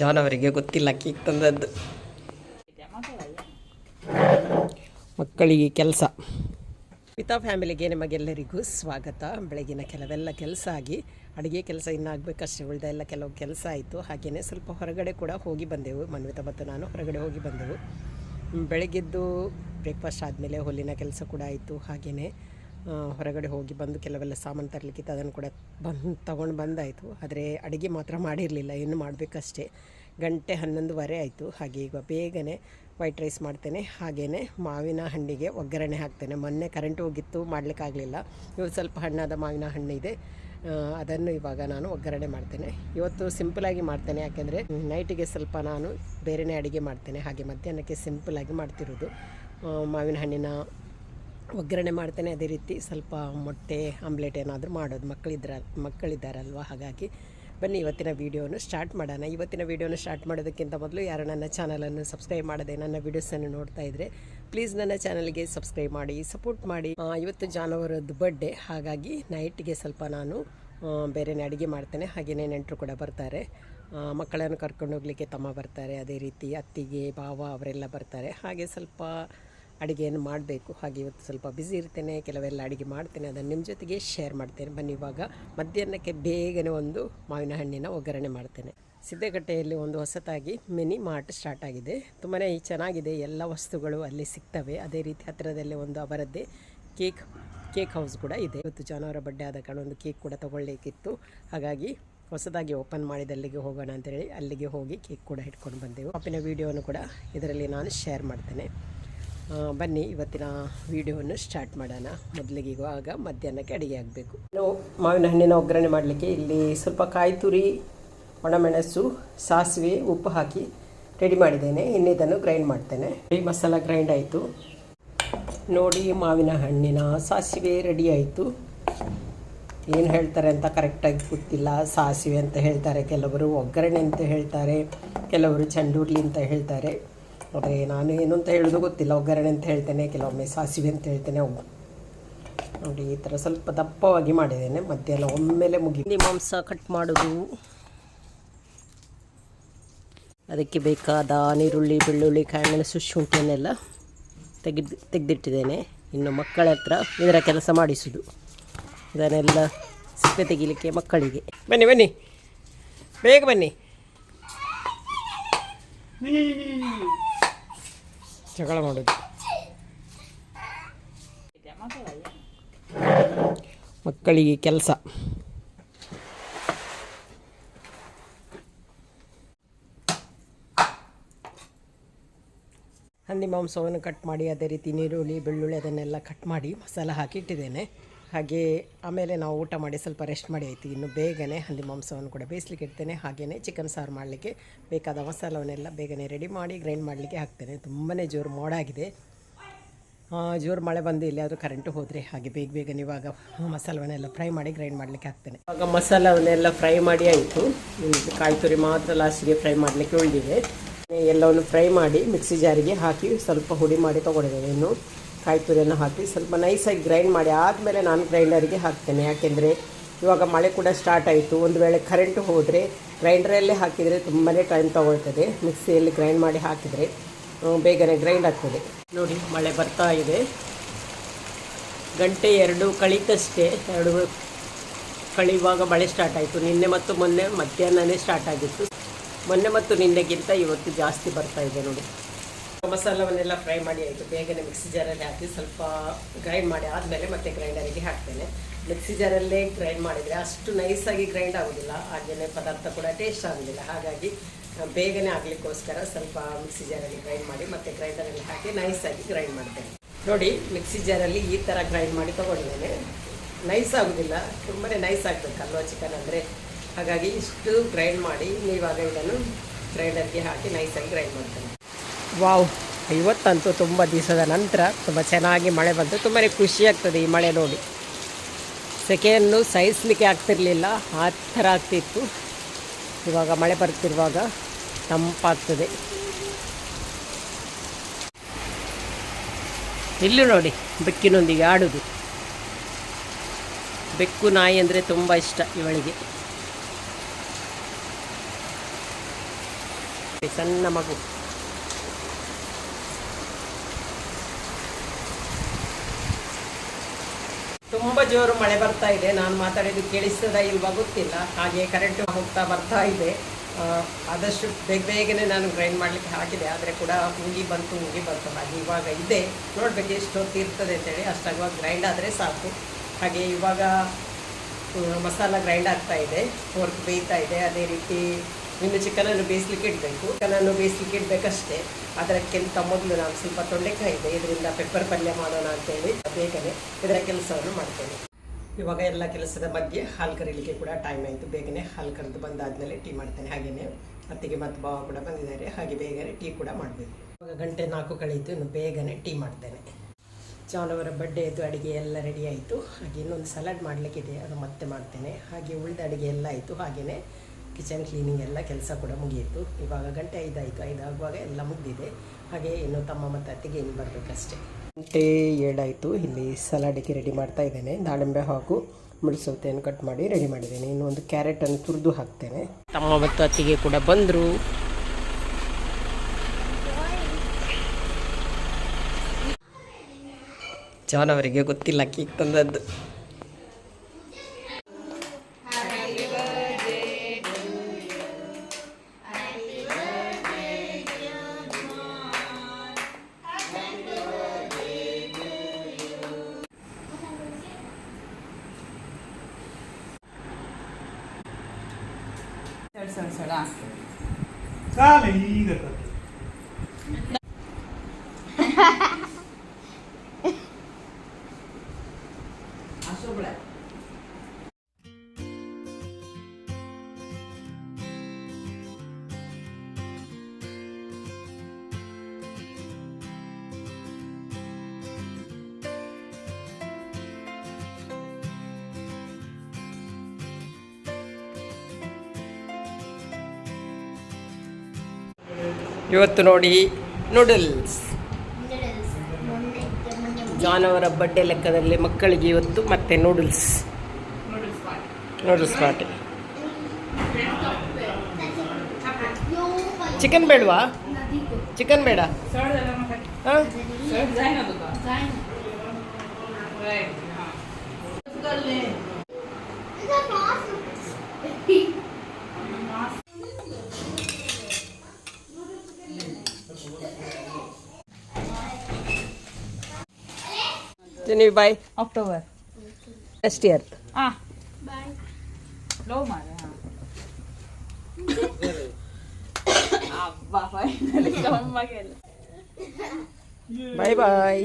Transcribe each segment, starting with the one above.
John ಅವರಿಗೆ ಗೊತ್ತಿಲ್ಲ cake ತಂದದ್ದು. ಮಕ್ಕಳಿಗೆ ಕೆಲಸ. ಪಿತಾ ಫ್ಯಾಮಿಲಿಗೆ ನಿಮಗೆಲ್ಲರಿಗೂ ಸ್ವಾಗತ. ಬೆಳಗಿನ ಕೆಲವೆಲ್ಲ ಕೆಲಸ ಆಗಿ ಅಡುಗೆ ಕೆಲಸ ಇನ್ನು ಆಗಬೇಕಷ್ಟೇ ಉಳಿದ ಎಲ್ಲ ಕೆಲವು ಕೆಲಸ ಆಯಿತು. ಹಾಗೆಯೇ ಸ್ವಲ್ಪ ಹೊರಗಡೆ ಕೂಡ ಹೋಗಿ ಬಂದೆವು. ಮನ್ವಿತ ಮತ್ತು ನಾನು ಹೊರಗಡೆ ಹೋಗಿ ಬಂದೆವು. ಬೆಳಗ್ಗೆದ್ದು ಬ್ರೇಕ್ಫಾಸ್ಟ್ ಆದಮೇಲೆ ಹೊಲಿನ ಕೆಲಸ ಕೂಡ ಆಯಿತು. ಹಾಗೆಯೇ ಹೊರಗಡೆ ಹೋಗಿ ಬಂದು ಕೆಲವೆಲ್ಲ ಸಾಮಾನು ತರಲಿಕ್ಕಿತ್ತು, ಅದನ್ನು ಕೂಡ ಬಂದು ತೊಗೊಂಡು ಬಂದಾಯಿತು. ಆದರೆ ಅಡುಗೆ ಮಾತ್ರ ಮಾಡಿರಲಿಲ್ಲ, ಇನ್ನು ಮಾಡಬೇಕಷ್ಟೇ. ಗಂಟೆ ಹನ್ನೊಂದುವರೆ ಆಯಿತು. ಹಾಗೆ ಈಗ ಬೇಗನೆ ವೈಟ್ ರೈಸ್ ಮಾಡ್ತೇನೆ. ಹಾಗೆಯೇ ಮಾವಿನ ಹಣ್ಣಿಗೆ ಒಗ್ಗರಣೆ ಹಾಕ್ತೇನೆ. ಮೊನ್ನೆ ಕರೆಂಟ್ ಹೋಗಿತ್ತು, ಮಾಡಲಿಕ್ಕಾಗಲಿಲ್ಲ. ಇವತ್ತು ಸ್ವಲ್ಪ ಹಣ್ಣಾದ ಮಾವಿನ ಹಣ್ಣಿದೆ ಅದನ್ನು ಇವಾಗ ನಾನು ಒಗ್ಗರಣೆ ಮಾಡ್ತೇನೆ. ಇವತ್ತು ಸಿಂಪಲಾಗಿ ಮಾಡ್ತೇನೆ, ಯಾಕೆಂದರೆ ನೈಟಿಗೆ ಸ್ವಲ್ಪ ನಾನು ಬೇರೆಯೇ ಅಡುಗೆ ಮಾಡ್ತೇನೆ. ಹಾಗೆ ಮಧ್ಯಾಹ್ನಕ್ಕೆ ಸಿಂಪಲಾಗಿ ಮಾಡ್ತಿರೋದು. ಮಾವಿನ ಹಣ್ಣಿನ ಒಗ್ಗರಣೆ ಮಾಡ್ತೇನೆ ಅದೇ ರೀತಿ ಸ್ವಲ್ಪ ಮೊಟ್ಟೆ, ಆಮ್ಲೆಟ್ ಏನಾದರೂ ಮಾಡೋದು ಮಕ್ಕಳಿದ್ರ, ಮಕ್ಕಳಿದ್ದಾರಲ್ವ? ಹಾಗಾಗಿ ಬನ್ನಿ, ಇವತ್ತಿನ ವೀಡಿಯೋನು ಸ್ಟಾರ್ಟ್ ಮಾಡೋಣ. ಇವತ್ತಿನ ವೀಡಿಯೋನ ಸ್ಟಾರ್ಟ್ ಮಾಡೋದಕ್ಕಿಂತ ಮೊದಲು ಯಾರು ನನ್ನ ಚಾನಲನ್ನು ಸಬ್ಸ್ಕ್ರೈಬ್ ಮಾಡದೆ ನನ್ನ ವೀಡಿಯೋಸನ್ನು ನೋಡ್ತಾ ಇದ್ದರೆ ಪ್ಲೀಸ್ ನನ್ನ ಚಾನಲ್ಗೆ ಸಬ್ಸ್ಕ್ರೈಬ್ ಮಾಡಿ, ಸಪೋರ್ಟ್ ಮಾಡಿ. ಇವತ್ತು ಜಾನುವಾರದ್ದು ಬರ್ಡೇ ಹಾಗಾಗಿ ನೈಟ್ಗೆ ಸ್ವಲ್ಪ ನಾನು ಬೇರೆನೇ ಅಡುಗೆ ಮಾಡ್ತೇನೆ. ಹಾಗೆಯೇ ನೆಂಟರು ಕೂಡ ಬರ್ತಾರೆ. ಮಕ್ಕಳನ್ನು ಕರ್ಕೊಂಡು ಹೋಗಲಿಕ್ಕೆ ತಮ್ಮ ಬರ್ತಾರೆ. ಅದೇ ರೀತಿ ಅತ್ತಿಗೆ, ಭಾವ ಅವರೆಲ್ಲ ಬರ್ತಾರೆ. ಹಾಗೆ ಸ್ವಲ್ಪ ಅಡುಗೆಯನ್ನು ಮಾಡಬೇಕು. ಹಾಗೆ ಇವತ್ತು ಸ್ವಲ್ಪ ಬ್ಯುಸಿ ಇರ್ತೇನೆ, ಕೆಲವೆಲ್ಲ ಅಡುಗೆ ಮಾಡ್ತೇನೆ, ಅದನ್ನು ನಿಮ್ಮ ಜೊತೆಗೆ ಶೇರ್ ಮಾಡ್ತೇನೆ. ಬನ್ನಿ, ಇವಾಗ ಮಧ್ಯಾಹ್ನಕ್ಕೆ ಬೇಗನೆ ಒಂದು ಮಾವಿನ ಹಣ್ಣಿನ ಒಗ್ಗರಣೆ ಮಾಡ್ತೇನೆ. ಸಿದ್ದಗಟ್ಟೆಯಲ್ಲಿ ಒಂದು ಹೊಸತಾಗಿ ಮಿನಿ ಮಾರ್ಟ್ ಸ್ಟಾರ್ಟ್ ಆಗಿದೆ. ತುಂಬಾ ಚೆನ್ನಾಗಿದೆ. ಎಲ್ಲ ವಸ್ತುಗಳು ಅಲ್ಲಿ ಸಿಗ್ತವೆ. ಅದೇ ರೀತಿ ಹತ್ತಿರದಲ್ಲಿ ಒಂದು ಅವರದ್ದೇ ಕೇಕ್ ಕೇಕ್ ಹೌಸ್ ಕೂಡ ಇದೆ. ಇವತ್ತು ಜಾನುವಾರ ಬಡ್ಡೆ ಆದ ಕಾರಣ ಒಂದು ಕೇಕ್ ಕೂಡ ತಗೊಳ್ಳಿಕ್ಕಿತ್ತು. ಹಾಗಾಗಿ ಹೊಸದಾಗಿ ಓಪನ್ ಮಾಡಿದ ಅಲ್ಲಿಗೆ ಹೋಗೋಣ ಅಂತೇಳಿ ಅಲ್ಲಿಗೆ ಹೋಗಿ ಕೇಕ್ ಕೂಡ ಇಟ್ಕೊಂಡು ಬಂದೆವು. ಅಪ್ಪಿನ ವೀಡಿಯೋನು ಕೂಡ ಇದರಲ್ಲಿ ನಾನು ಶೇರ್ ಮಾಡ್ತೇನೆ. ಬನ್ನಿ, ಇವತ್ತಿನ ವಿಡಿಯೋವನ್ನು ಸ್ಟಾರ್ಟ್ ಮಾಡೋಣ. ಮೊದಲಿಗೆ ಇವಾಗ ಮಧ್ಯಾಹ್ನಕ್ಕೆ ಅಡುಗೆ ಆಗಬೇಕು. ನಾವು ಮಾವಿನ ಹಣ್ಣಿನ ಒಗ್ಗರಣೆ ಮಾಡಲಿಕ್ಕೆ ಇಲ್ಲಿ ಸ್ವಲ್ಪ ಕಾಯಿ ತುರಿ, ಒಣಮೆಣಸು, ಸಾಸಿವೆ, ಉಪ್ಪು ಹಾಕಿ ರೆಡಿ ಮಾಡಿದ್ದೇನೆ. ಇನ್ನು ಇದನ್ನು ಗ್ರೈಂಡ್ ಮಾಡ್ತೇನೆ. ಈ ಮಸಾಲ ಗ್ರೈಂಡ್ ಆಯಿತು. ನೋಡಿ, ಮಾವಿನ ಹಣ್ಣಿನ ಸಾಸಿವೆ ರೆಡಿ ಆಯಿತು. ಏನು ಹೇಳ್ತಾರೆ ಅಂತ ಕರೆಕ್ಟಾಗಿ ಗೊತ್ತಿಲ್ಲ. ಸಾಸಿವೆ ಅಂತ ಹೇಳ್ತಾರೆ, ಕೆಲವರು ಒಗ್ಗರಣೆ ಅಂತ ಹೇಳ್ತಾರೆ, ಕೆಲವರು ಚಂಡುರ್ಲಿ ಅಂತ ಹೇಳ್ತಾರೆ. ಆದರೆ ನಾನು ಏನು ಅಂತ ಹೇಳೋದು ಗೊತ್ತಿಲ್ಲ. ಒಗ್ಗರಣೆ ಅಂತ ಹೇಳ್ತೇನೆ ಕೆಲವೊಮ್ಮೆ ಸಾಸಿವೆ ಅಂತ ಹೇಳ್ತೇನೆ ಅವು. ನೋಡಿ ಈ ಥರ ಸ್ವಲ್ಪ ದಪ್ಪವಾಗಿ ಮಾಡಿದ್ದೇನೆ. ಮಧ್ಯಾಹ್ನ ಒಮ್ಮೆಲೆ ಮುಗಿ ಮಾಂಸ ಕಟ್ ಮಾಡೋದು. ಅದಕ್ಕೆ ಬೇಕಾದ ನೀರುಳ್ಳಿ ಬೆಳ್ಳುಳ್ಳಿ ಕಾಯಿಮೆಣಸು ಶುಂಠಿಯನ್ನೆಲ್ಲ ತೆಗೆದು ತೆಗೆದಿಟ್ಟಿದ್ದೇನೆ. ಇನ್ನು ಮಕ್ಕಳ ಹತ್ರ ಇದರ ಕೆಲಸ ಮಾಡಿಸೋದು. ಇದನ್ನೆಲ್ಲ ಸಿಪ್ಪೆ ತೆಗಿಲಿಕ್ಕೆ ಮಕ್ಕಳಿಗೆ. ಬನ್ನಿ ಬನ್ನಿ. ಬೇಗ ಬನ್ನಿ. ಜಗಳ ಮಾಡೋದು ಮಕ್ಕಳಿಗೆ ಕೆಲಸ. ಹಂದಿ ಮಾಂಸವನ್ನು ಕಟ್ ಮಾಡಿ, ಅದೇ ರೀತಿ ನೀರುಳ್ಳಿ ಬೆಳ್ಳುಳ್ಳಿ, ಅದನ್ನೆಲ್ಲ ಕಟ್ ಮಾಡಿ ಮಸಾಲ ಹಾಕಿ ಇಟ್ಟಿದ್ದೇನೆ. ಹಾಗೆ ಆಮೇಲೆ ನಾವು ಊಟ ಮಾಡಿ ಸ್ವಲ್ಪ ರೆಸ್ಟ್ ಮಾಡಿ ಆಯಿತು. ಇನ್ನು ಬೇಗನೆ ಹಂದಿ ಮಾಂಸವನ್ನು ಕೂಡ ಬೇಯಿಸ್ಲಿಕ್ಕೆ ಇಡ್ತೇನೆ. ಹಾಗೆಯೇ ಚಿಕನ್ ಸಾರು ಮಾಡಲಿಕ್ಕೆ ಬೇಕಾದ ಮಸಾಲವನ್ನೆಲ್ಲ ಬೇಗನೆ ರೆಡಿ ಮಾಡಿ ಗ್ರೈಂಡ್ ಮಾಡಲಿಕ್ಕೆ ಹಾಕ್ತೇನೆ. ತುಂಬಾ ಜೋರು ಮೋಡಾಗಿದೆ. ಜೋರು ಮಳೆ ಬಂದು ಎಲ್ಲಿಯಾದರೂ ಕರೆಂಟು ಹೋದರೆ ಹಾಗೆ ಬೇಗ ಬೇಗನೆ ಇವಾಗ ಮಸಾಲವನ್ನೆಲ್ಲ ಫ್ರೈ ಮಾಡಿ ಗ್ರೈಂಡ್ ಮಾಡಲಿಕ್ಕೆ ಹಾಕ್ತೇನೆ. ಇವಾಗ ಮಸಾಲವನ್ನೆಲ್ಲ ಫ್ರೈ ಮಾಡಿ ಆಯಿತು. ಕಾಯಿ ತುರಿ ಮಾತ್ರ ಲಾಸ್ಟಿಗೆ ಫ್ರೈ ಮಾಡಲಿಕ್ಕೆ ಉಳಿದಿದೆ. ಎಲ್ಲವನ್ನು ಫ್ರೈ ಮಾಡಿ ಮಿಕ್ಸಿ ಜಾರಿಗೆ ಹಾಕಿ ಸ್ವಲ್ಪ ಹುಡಿ ಮಾಡಿ ತೊಗೊಂಡಿದ್ದೇನೆ. ಇನ್ನು ಕಾಯಿ ತುರಿಯನ್ನು ಹಾಕಿ ಸ್ವಲ್ಪ ನೈಸಾಗಿ ಗ್ರೈಂಡ್ ಮಾಡಿ ಆದಮೇಲೆ ನಾನು ಗ್ರೈಂಡರಿಗೆ ಹಾಕ್ತೇನೆ. ಯಾಕೆಂದರೆ ಇವಾಗ ಮಳೆ ಕೂಡ ಸ್ಟಾರ್ಟ್ ಆಯಿತು. ಒಂದು ವೇಳೆ ಕರೆಂಟು ಹೋದರೆ ಗ್ರೈಂಡರಲ್ಲೇ ಹಾಕಿದರೆ ತುಂಬಾ ಟೈಮ್ ತೊಗೊಳ್ತದೆ. ಮಿಕ್ಸಿಯಲ್ಲಿ ಗ್ರೈಂಡ್ ಮಾಡಿ ಹಾಕಿದರೆ ಬೇಗನೆ ಗ್ರೈಂಡ್ ಆಗ್ತದೆ. ನೋಡಿ, ಮಳೆ ಬರ್ತಾ ಇದೆ. ಗಂಟೆ ಎರಡು ಕಳೀತಷ್ಟೇ. ಎರಡು ಕಳಿಯುವಾಗ ಮಳೆ ಸ್ಟಾರ್ಟ್ ಆಯಿತು. ನಿನ್ನೆ ಮತ್ತು ಮೊನ್ನೆ ಮಧ್ಯಾಹ್ನನೇ ಸ್ಟಾರ್ಟ್ ಆಗಿತ್ತು. ಮೊನ್ನೆ ಮತ್ತು ನಿನ್ನೆಗಿಂತ ಇವತ್ತು ಜಾಸ್ತಿ ಬರ್ತಾ ಇದೆ ನೋಡಿ. ಮಸಾಲವನ್ನೆಲ್ಲ ಫ್ರೈ ಮಾಡಿ ಆಯಿತು. ಬೇಗನೆ ಮಿಕ್ಸಿ ಜಾರಲ್ಲಿ ಹಾಕಿ ಸ್ವಲ್ಪ ಗ್ರೈಂಡ್ ಮಾಡಿ ಆದಮೇಲೆ ಮತ್ತೆ ಗ್ರೈಂಡರಿಗೆ ಹಾಕ್ತೇನೆ. ಮಿಕ್ಸಿ ಜಾರಲ್ಲೇ ಗ್ರೈಂಡ್ ಮಾಡಿದರೆ ಅಷ್ಟು ನೈಸಾಗಿ ಗ್ರೈಂಡ್ ಆಗೋದಿಲ್ಲ. ಹಾಗೆಯೇ ಪದಾರ್ಥ ಕೂಡ ಟೇಸ್ಟ್ ಆಗೋದಿಲ್ಲ. ಹಾಗಾಗಿ ಬೇಗನೆ ಆಗಲಿಕ್ಕೋಸ್ಕರ ಸ್ವಲ್ಪ ಮಿಕ್ಸಿ ಜಾರಲ್ಲಿ ಗ್ರೈಂಡ್ ಮಾಡಿ ಮತ್ತೆ ಗ್ರೈಂಡರಲ್ಲಿ ಹಾಕಿ ನೈಸಾಗಿ ಗ್ರೈಂಡ್ ಮಾಡ್ತೇನೆ. ನೋಡಿ, ಮಿಕ್ಸಿ ಜಾರಲ್ಲಿ ಈ ಥರ ಗ್ರೈಂಡ್ ಮಾಡಿ ತೊಗೊಂಡಿದ್ದೇನೆ. ನೈಸ್ ಆಗೋದಿಲ್ಲ. ತುಂಬಾ ನೈಸ್ ಆಗಬೇಕು ಅಲ್ವಾ ಚಿಕನ್ ಅಂದರೆ. ಹಾಗಾಗಿ ಇಷ್ಟು ಗ್ರೈಂಡ್ ಮಾಡಿ ನೀವಾಗ ಇದನ್ನು ಗ್ರೈಂಡರ್ಗೆ ಹಾಕಿ ನೈಸಾಗಿ ಗ್ರೈಂಡ್ ಮಾಡ್ತೇನೆ. ವಾವ್ ಇವತ್ತಂತೂ ತುಂಬ ದಿವಸದ ನಂತರ ತುಂಬ ಚೆನ್ನಾಗಿ ಮಳೆ ಬಂತು. ತುಂಬಾ ಖುಷಿ ಆಗ್ತದೆ ಈ ಮಳೆ ನೋಡಿ. ಸೆಕೆಯನ್ನು ಸಹಿಸಲಿಕ್ಕೆ ಆಗ್ತಿರಲಿಲ್ಲ, ಆ ಥರ ಆಗ್ತಿತ್ತು. ಇವಾಗ ಮಳೆ ಬರ್ತಿರುವಾಗ ತಂಪಾಗ್ತದೆ. ಇಲ್ಲೂ ನೋಡಿ, ಬೆಕ್ಕಿನೊಂದಿಗೆ ಆಡುದು. ಬೆಕ್ಕು ನಾಯಿ ಅಂದರೆ ತುಂಬ ಇಷ್ಟ ಇವಳಿಗೆ. ಸಣ್ಣ ಮಗು. ತುಂಬ ಜೋರು ಮಳೆ ಬರ್ತಾ ಇದೆ. ನಾನು ಮಾತಾಡಿದ್ದು ಕೇಳಿಸ್ತದ ಇಲ್ವಾ ಗೊತ್ತಿಲ್ಲ. ಹಾಗೆ ಕರೆಂಟ್ ಹೋಗ್ತಾ ಬರ್ತಾ ಇದೆ. ಆದಷ್ಟು ಬೇಗ ಬೇಗನೆ ನಾನು ಗ್ರೈಂಡ್ ಮಾಡಲಿಕ್ಕೆ ಹಾಕಿದೆ. ಆದರೆ ಕೂಡ ಉಂಗಿ ಬಂತು ಉಂಗಿ ಬಂತು. ಹಾಗೆ ಇವಾಗ ಇದೆ. ನೋಡಬೇಕು ಎಷ್ಟು ಹೊತ್ತು ಇರ್ತದೆ ಅಂತೇಳಿ. ಅಷ್ಟಾಗುವಾಗ ಗ್ರೈಂಡ್ ಆದರೆ ಸಾಕು. ಹಾಗೆ ಇವಾಗ ಮಸಾಲ ಗ್ರೈಂಡ್ ಆಗ್ತಾ ಇದೆ. ಫೋರ್ಕ್ ಬೇಯ್ತಾ ಇದೆ. ಅದೇ ರೀತಿ ಇನ್ನು ಚಿಕನನ್ನು ಬೇಯಿಸ್ಲಿಕ್ಕೆ ಇಡಬೇಕು. ಚಿಕನನ್ನು ಬೇಯಿಸ್ಲಿಕ್ಕೆ ಇಡಬೇಕಷ್ಟೇ. ಅದಕ್ಕಿಂತ ಮೊದಲು ನಾನು ಸ್ವಲ್ಪ ತೊಂಡೆಕಾಯಿ ಇದೆ. ಇದರಿಂದ ಪೆಪ್ಪರ್ ಪಲ್ಯ ಮಾಡೋಣ ಅಂತೇಳಿ ಬೇಗನೆ ಇದರ ಕೆಲಸವನ್ನು ಮಾಡ್ತೇನೆ. ಇವಾಗ ಎಲ್ಲ ಕೆಲಸದ ಬಗ್ಗೆ ಹಾಲು ಕರೀಲಿಕ್ಕೆ ಕೂಡ ಟೈಮ್ ಆಯಿತು. ಬೇಗನೆ ಹಾಲು ಕರೆದು ಬಂದಾದಮೇಲೆ ಟೀ ಮಾಡ್ತೇನೆ. ಹಾಗೆಯೇ ಅತ್ತಿಗೆ ಮತ್ತು ಭಾವ ಕೂಡ ಬಂದಿದ್ದಾರೆ. ಹಾಗೆ ಬೇಗನೆ ಟೀ ಕೂಡ ಮಾಡಬೇಕು. ಇವಾಗ ಗಂಟೆ ನಾಲ್ಕು ಕಳೀತು ಇನ್ನು ಬೇಗನೆ ಟೀ ಮಾಡ್ತೇನೆ. ಜಾನವರ ಬಡ್ಡೆಯದು ಅಡುಗೆ ಎಲ್ಲ ರೆಡಿ ಆಯಿತು. ಹಾಗೆ ಇನ್ನೊಂದು ಸಲಾಡ್ ಮಾಡಲಿಕ್ಕಿದೆ. ಅದು ಮತ್ತೆ ಮಾಡ್ತೇನೆ. ಹಾಗೆ ಉಳಿದ ಅಡುಗೆ ಎಲ್ಲ ಆಯಿತು. ಹಾಗೆಯೇ ಕಿಚನ್ ಕ್ಲೀನಿಂಗ್ ಎಲ್ಲ ಕೆಲಸ ಕೂಡ ಮುಗಿಯಿತು. ಇವಾಗ ಗಂಟೆ ಐದಾಯಿತು ಐದಾಗುವಾಗ ಎಲ್ಲ ಮುಗಿದಿದೆ. ಹಾಗೆ ಇನ್ನು ತಮ್ಮ ಮತ್ತು ಅತ್ತಿಗೆ ಇನ್ನು ಬರಬೇಕಷ್ಟೇ. ಗಂಟೆ ಏಳಾಯಿತು ಇಲ್ಲಿ ಸಲಾಡಿಗೆ ರೆಡಿ ಮಾಡ್ತಾ ಇದ್ದೇನೆ. ದಾಳಿಂಬೆ ಹಾಗೂ ಮುಳುಸೌತೆಯನ್ನು ಕಟ್ ಮಾಡಿ ರೆಡಿ ಮಾಡಿದ್ದೇನೆ. ಇನ್ನು ಒಂದು ಕ್ಯಾರೆಟನ್ನು ತುರಿದು ಹಾಕ್ತೇನೆ. ತಮ್ಮ ಮತ್ತು ಅತ್ತಿಗೆ ಕೂಡ ಬಂದರು. ಜಾನ್ ಅವರಿಗೆ ಗೊತ್ತಿಲ್ಲ ಕೇಕ್ ತಂದದ್ದು. ಸರಿ ಸರಿ ಸರಿ ಆ. ಇವತ್ತು ನೋಡಿ ನೂಡಲ್ಸ್ ಜಾನ್ ಅವರ ಬಡ್ಡೆ ಲೆಕ್ಕದಲ್ಲಿ ಮಕ್ಕಳಿಗೆ ಇವತ್ತು ಮತ್ತೆ ನೂಡಲ್ಸ್ ನೂಡಲ್ಸ್ ಪಾರ್ಟಿ ಚಿಕನ್ ಬೇಡವಾ? ಚಿಕನ್ ಬೇಡ. ಹಾಂ ಸರಿ, ಜಾಯಿನ್ ಆಗೋದು. Right, ಹಾ. ನೀವು ಬಾಯ್ ಅಕ್ಟೋಬರ್ ನೆಕ್ಸ್ಟ್ ಇಯರ್ ಆ ಲವ್ ಮಾರೆ ಹಾ. ಫೈನಲಿ ಕಮ್ಮಗೆ ಬಾಯ್ ಬಾಯ್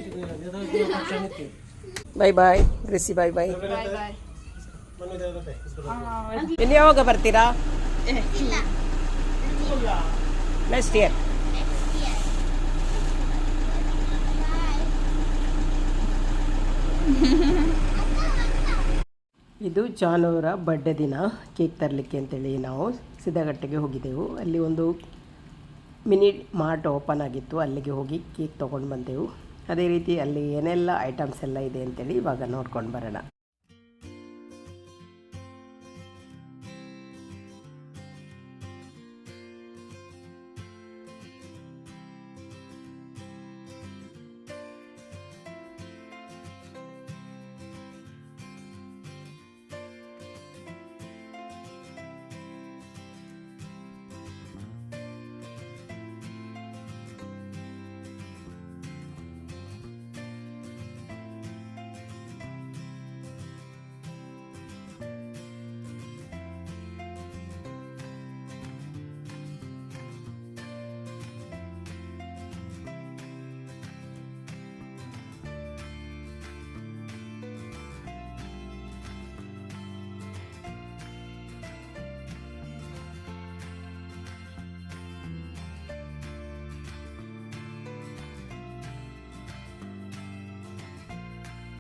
ಬಾಯ್ ಬಾಯ್ ಗ್ರಿಸಿ ಬಾಯ್ ಬಾಯ್ ಇನ್ನು ಯಾವಾಗ ಬರ್ತೀರಾ? ನೆಕ್ಸ್ಟ್ ಇಯರ್ ಇದು ಜಾನುವರ ಬರ್ಡೇ ದಿನ ಕೇಕ್ ತರಲಿಕ್ಕೆ ಅಂತೇಳಿ ನಾವು ಸಿದ್ದಗಟ್ಟೆಗೆ ಹೋಗಿದ್ದೆವು. ಅಲ್ಲಿ ಒಂದು ಮಿನಿ ಮಾರ್ಟ್ ಓಪನ್ ಆಗಿತ್ತು, ಅಲ್ಲಿಗೆ ಹೋಗಿ ಕೇಕ್ ತೊಗೊಂಡು ಬಂದೆವು. ಅದೇ ರೀತಿ ಅಲ್ಲಿ ಏನೆಲ್ಲ ಐಟಮ್ಸ್ ಎಲ್ಲ ಇದೆ ಅಂತೇಳಿ ಇವಾಗ ನೋಡ್ಕೊಂಡು ಬರೋಣ.